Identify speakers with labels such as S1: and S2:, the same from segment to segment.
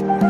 S1: Bye.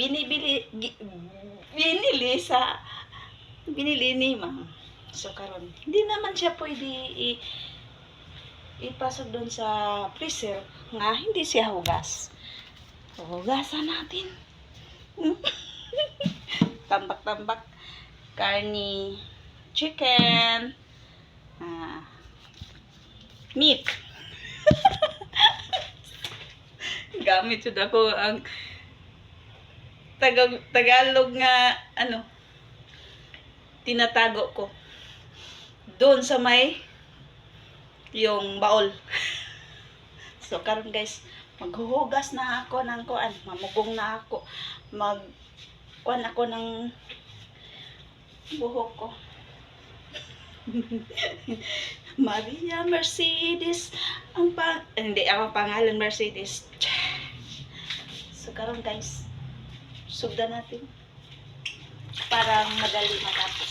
S1: Binibili binili sa binili ni ma'am. So karon, hindi naman siya pwede i, ipasok doon sa freezer nga hindi siya hugas. So, hugasan natin. Tambak-tambak. Karni. Chicken. Ah, meat. Gamit yun ako ang Tagalog, Tagalog nga ano tinatago ko doon sa may yung baol. So karon guys, maghuhugas na ako ng kuan, mamugong na ako. Mag kuan ako ng buhok ko. Maria Mercedes ang pang hindi ako pangalan Mercedes. So karon guys, sugda natin para madali matapos.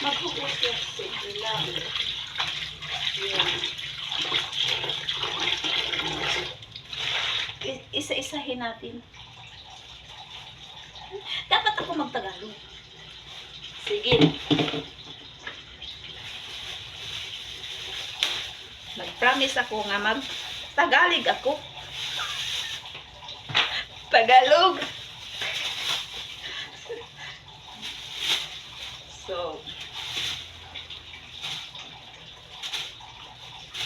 S1: Maghuhugas yan. Sige lang. Isa-isahin natin. Dapat ako magtagalog. Sige. Nag-promise ako nga mag-Tagalig ako. Tagalog. So,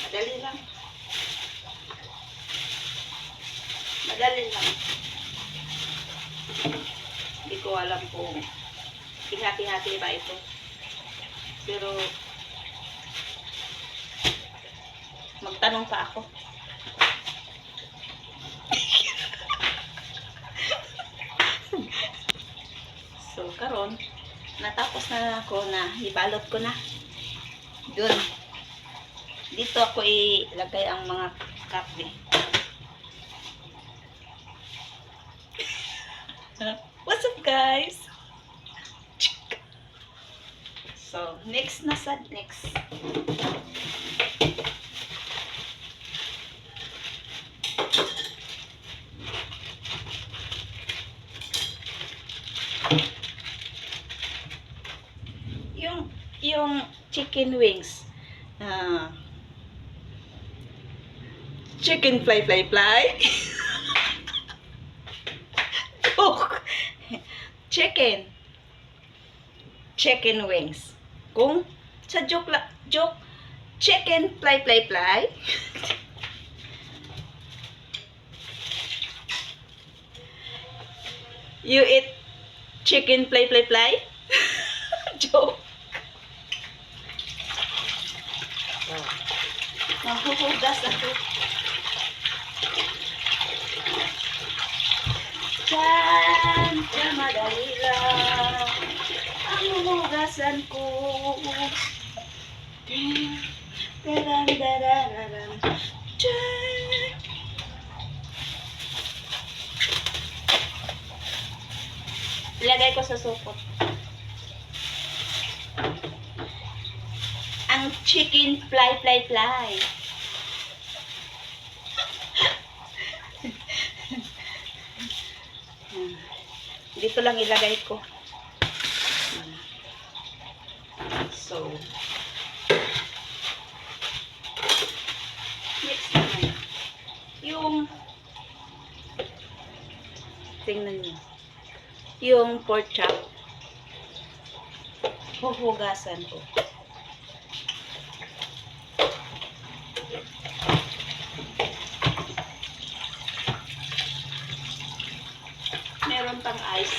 S1: madali lang. Madali lang. Hindi ko alam kung ihati-hati ba ito. Pero, magtanong pa ako. so, karon natapos na ako na ibalot ko na. Dun. Dito ako ilagay ang mga kape. What's up guys? So, next na sa next. Yung yung chicken wings. Ah. chicken fly fly fly. Joke. Chicken. Chicken wings. Kung sa joke la, joke, chicken fly fly fly. you eat chicken fly fly fly? joke. Mahuhugas ako. Diyan, diyan madali lang. Ang humugasan ko. Taran, darararan. Diyan. Ilagay ko sa supot. Ang chicken fly, fly, fly. Dito lang ilagay ko. So, next naman, yung, tingnan niyo, yung pork chop, huhugasan ko. ng ice.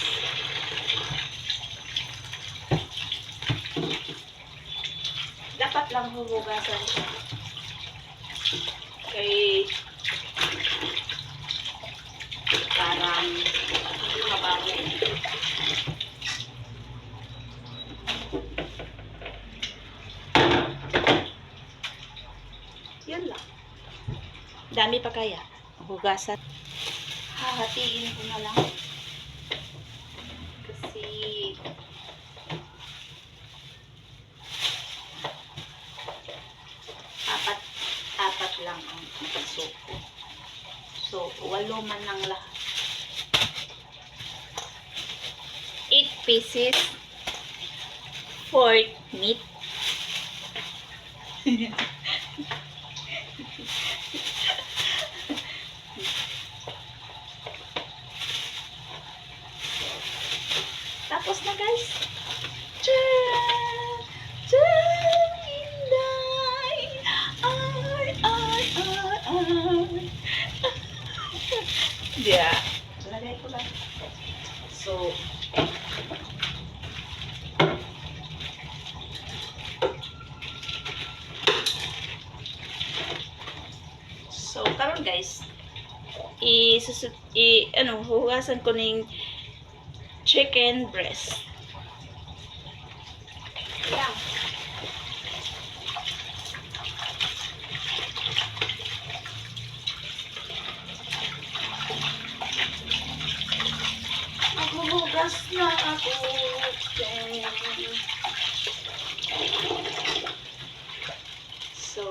S1: Dapat lang humugasan siya. Kay parang mabago. Yan lang. Dami pa kaya. Hugasan hahatiin ko na lang. 8 pieces pork meat. Tapos na guys. Tcharam! Yeah. So, karon guys, i, ano, hugasan ko ng chicken breast. Yan. Maghuhugas na ako. So,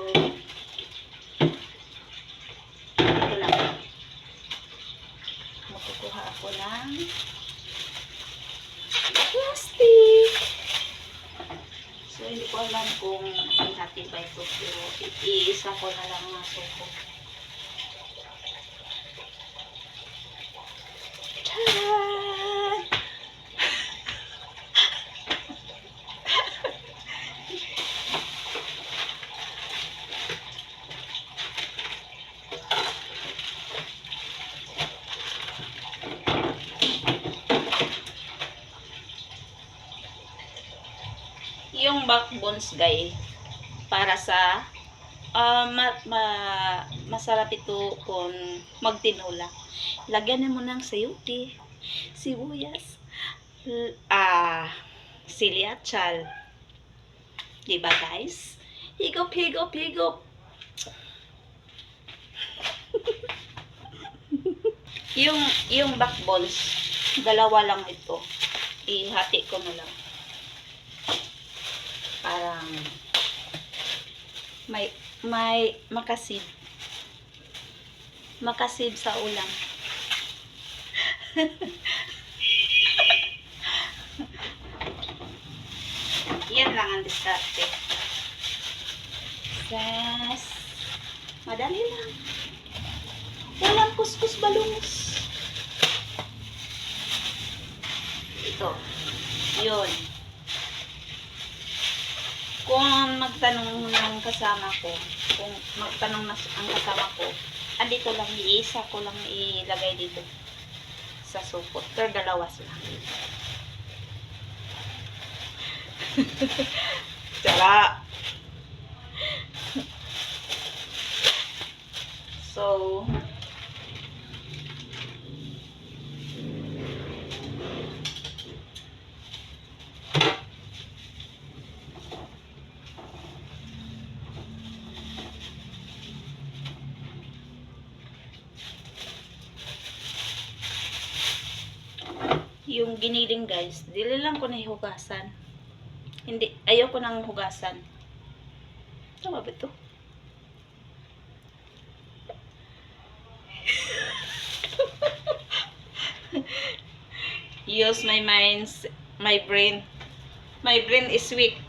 S1: ito lang. Makukuha ako ng plastic. So, hindi ko alam kung hati ba ito. Pero, iisa ko na lang nga suko. Tcharan! yung backbones guys para sa ah, ma- ma- masarap ito kung magtinola. Lagyan mo ng sayuti, sibuyas, ah, sili at sal. Diba guys? Higop, higop, higop. yung, yung backbones, dalawa lang ito. Ihati ko na lang parang may may makasid. Makasid sa ulam. Yan lang ang diskarte. Sas. madali lang. Walang kuskus balungus. Ito. Yun kung magtanong ng kasama ko, kung magtanong na ang kasama ko, andito lang, iisa ko lang ilagay dito sa supot. Pero dalawa sila. Tara! so, yung giniling guys, dili lang ko na hugasan. Hindi, ayaw ko nang hugasan. Tama ba ito? Use my minds, my brain. My brain is weak.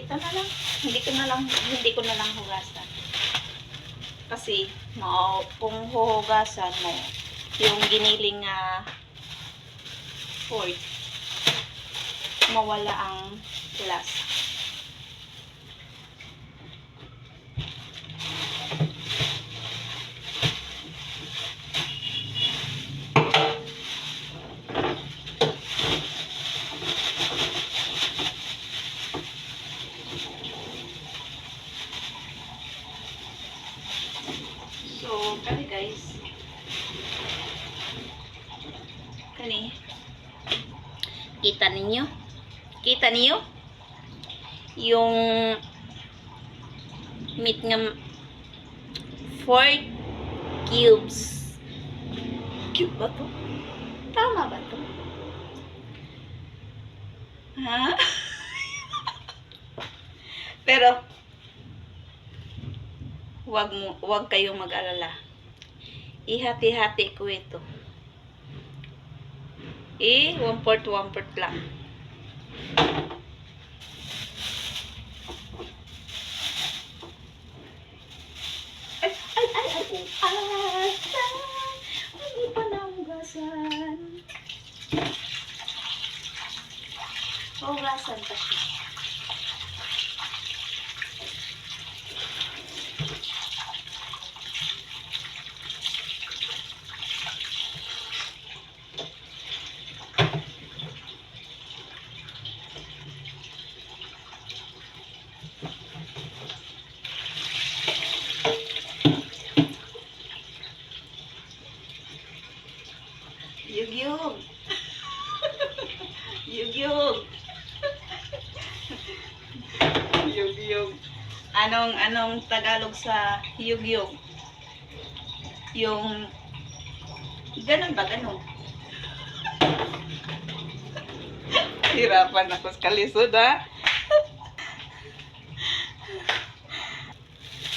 S1: Ito na lang. Hindi ko na lang, hindi ko na lang hugasan. Kasi, mo, kung huhugasan mo, yung giniling nga pork, mawala ang lasa. So, kani guys. Kani. Kita ninyo? Kita niyo? Yung meat nga 4 cubes. Cube ba to? Tama ba to? Ha? Pero, wag mo, wag kayong mag-alala. Ihati-hati ko ito. I, one port, one port lang. Ay, ay, ay, ay, ugasan. Hindi pa naugasan. Ugasan pa. Yugyug. Yugyug. Yugyug. Anong anong Tagalog sa yugyug? Yung ganun ba ganun? Hirapan ako sa kalisod ha.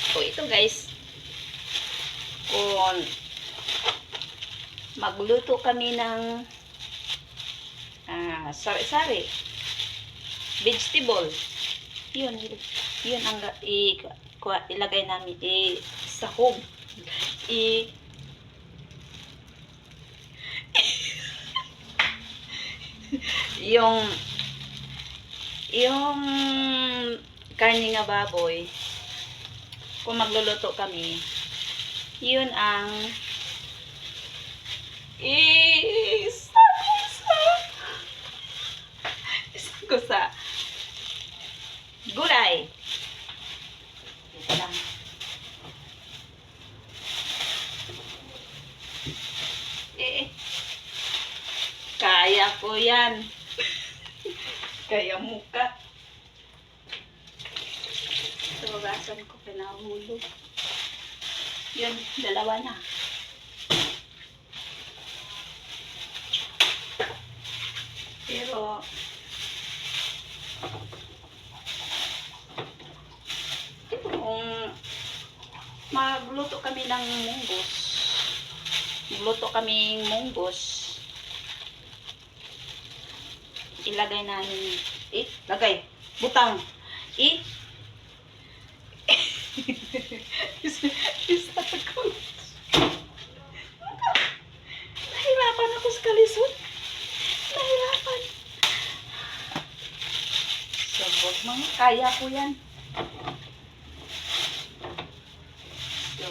S1: so ito guys. Kung magluto kami ng ah, sari-sari. Vegetable. Yun, yun ang ga- i, kuha- ilagay namin i sahog. I yung yung karne nga baboy kung magluluto kami yun ang isa isa isa ko sa gulay Ito lang eh kaya ko yan kaya muka Tugasan ko pinahulog yun dalawa na. Pero, ito kung magluto kami ng munggos, magluto kami munggos, ilagay namin, eh, lagay, butang, eh, isa, isa ko. Nahirapan ako sa kalisod. Nahirapan. Sabog mga kaya ko yan. So,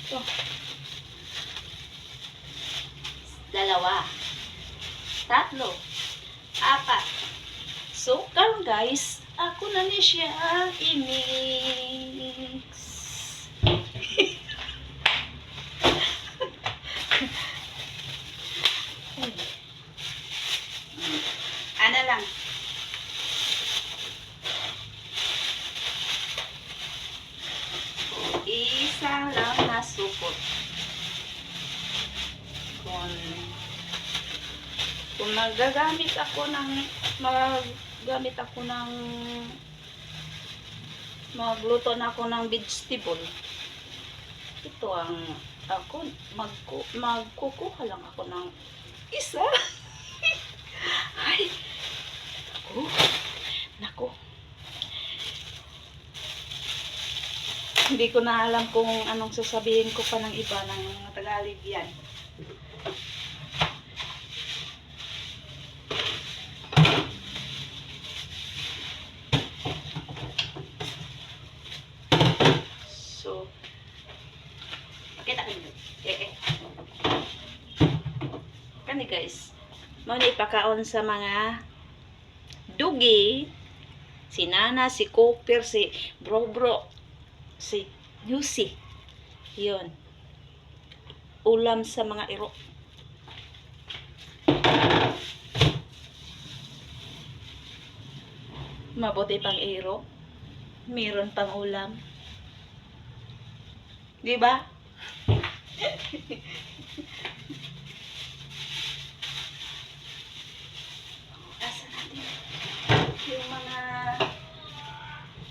S1: ito. Dalawa. Tatlo. Apat. So, karon guys, ako na ni siya i-mix. Ano lang. Isa lang na supot. Kung, kung magagamit ako ng magagamit ako ng magluto na ako ng vegetable. Ito ang ako magku, magkukuha lang ako ng isa. Ay naku naku. Hindi ko na alam kung anong sasabihin ko pa ng iba ng Tagalog yan So, pakita ko nyo. Eh, eh. Kani guys, ni ipakaon sa mga dugi, si Nana, si Cooper, si Bro Bro, si Lucy. Yun. Ulam sa mga iro. Mabuti pang iro. Meron pang ulam. Di ba? Asa natin? Yung mga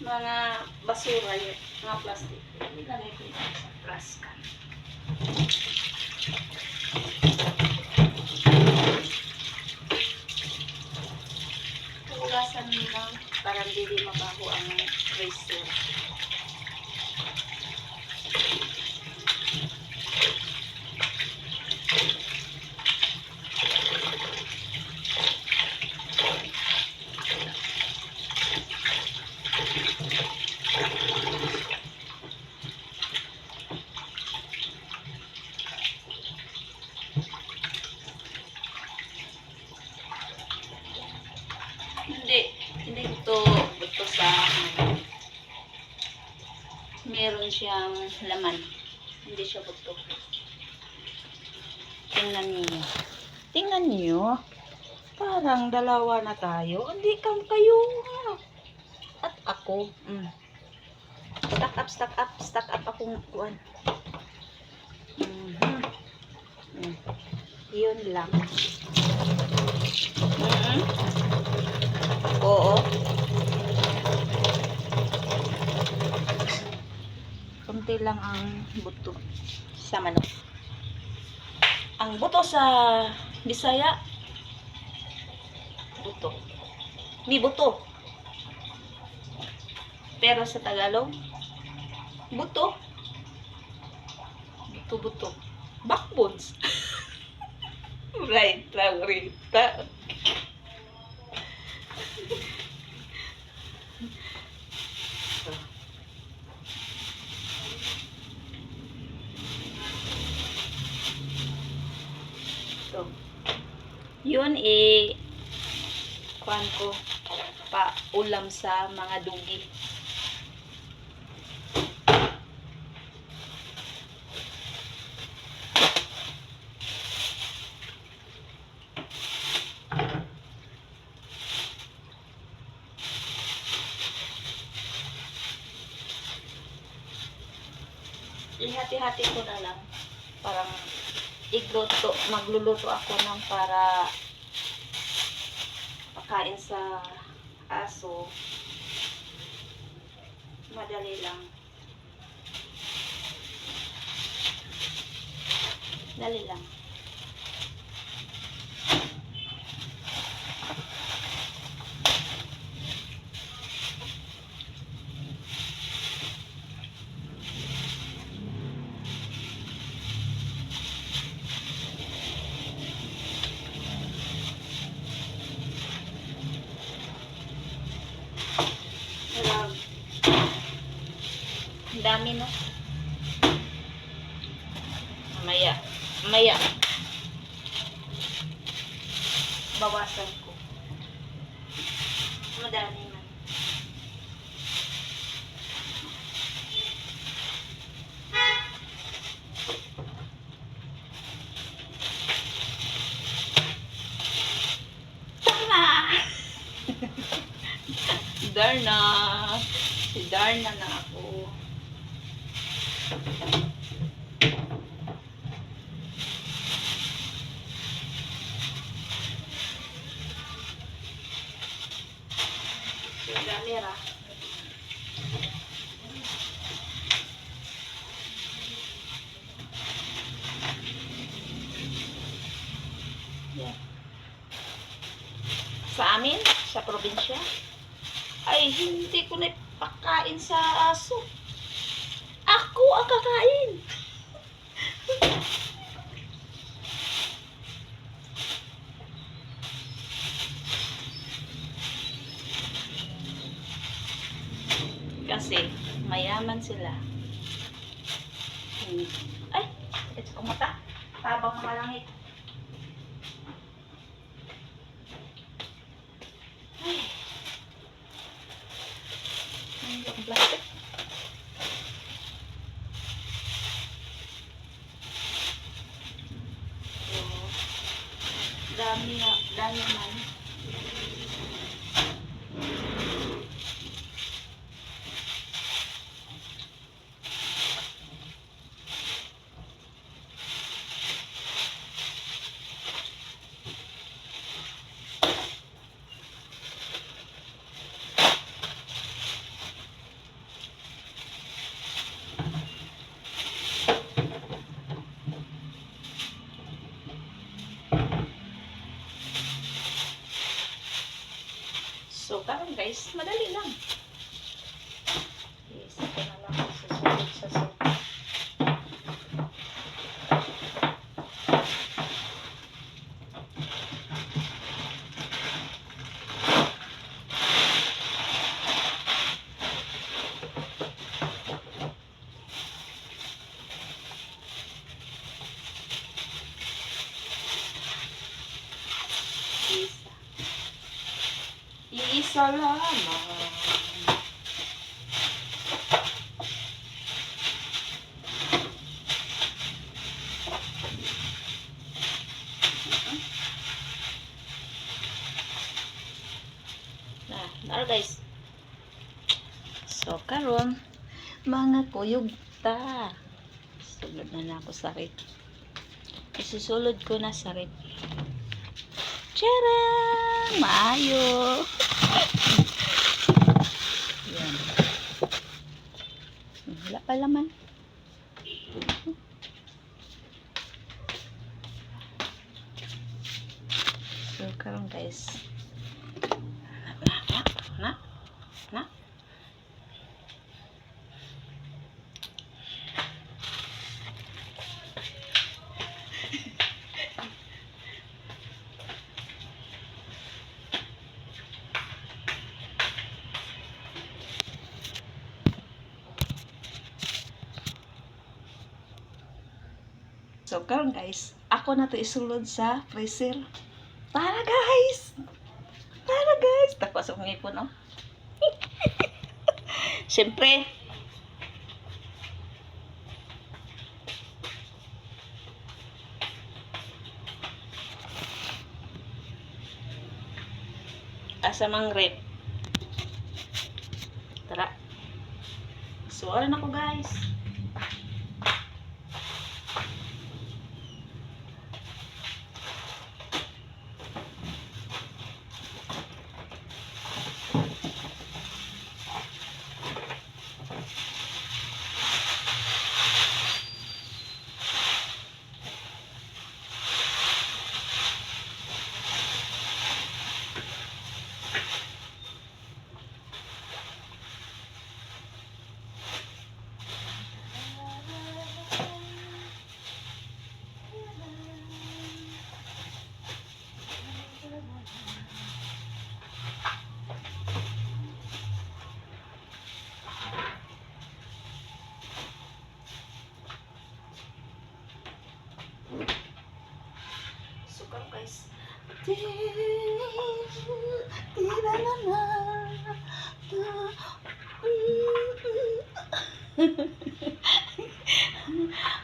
S1: mga basura yun, mga plastic. Ilagay ko yun sa trash can. Hugasan mo lang para hindi mabaho ang freezer. Hindi, hindi ito ito sa ano. Meron siyang laman. Hindi siya buto. Tingnan niyo. Tingnan niyo. Parang dalawa na tayo. Hindi kam kayo. At ako. Mm. Stack up, stack up, stack up akong kuan. Mhm. Mm. Yun lang. Mhm. Oo. Kunti lang ang buto sa manok. Ang buto sa Bisaya, buto. Ni buto. Pero sa Tagalog, buto. Buto-buto. Backbones. right, Laurita. Yun eh, kuhan ko, pa ulam sa mga dugi. Ihati-hati ko na lang. Parang igluto, magluluto ako ng para pakain sa aso. Madali lang. Dali lang. Alam. Ang dami no. Maya. Maya. Bawasan ko. Madami man. Tama! Darna. Si Darna na ako. Yung camera. Yeah. Sa amin, sa probinsya, ay hindi ko na pakain sa aso. Ako ang kakain. Kasi mayaman sila. Hmm. Ay, ito kumata. Tabang mga langit. Ay. Ang ang plastic. Oo. Dami nga, dami man. karon guys, madali lang. Isa ko na lang ang susunod sa suka. Isa. Iisa lamang. Naro guys. So, karon mga kuyog ta. Sulod na na ako sa rip. Isusulod ko na sa rip. Tcharam! Maayo! Wala pa laman. So, karon guys. Na, na, na, karon guys, ako na to isulod sa freezer. Para guys! Para guys! Tapos ang ngipon, no? Siyempre, asa mang. Tara. Suwaran ako guys. Suka guys.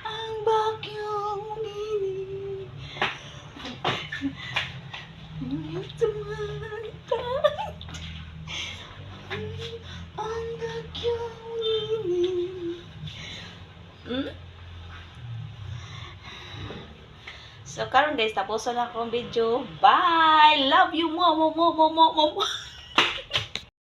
S1: Ang bagyong nini Ngunit tumantay Ang bagyong nini Hmm? So, karon tapos na akong video. Bye! Love you, mo, mo, mo, mo, mo, mo.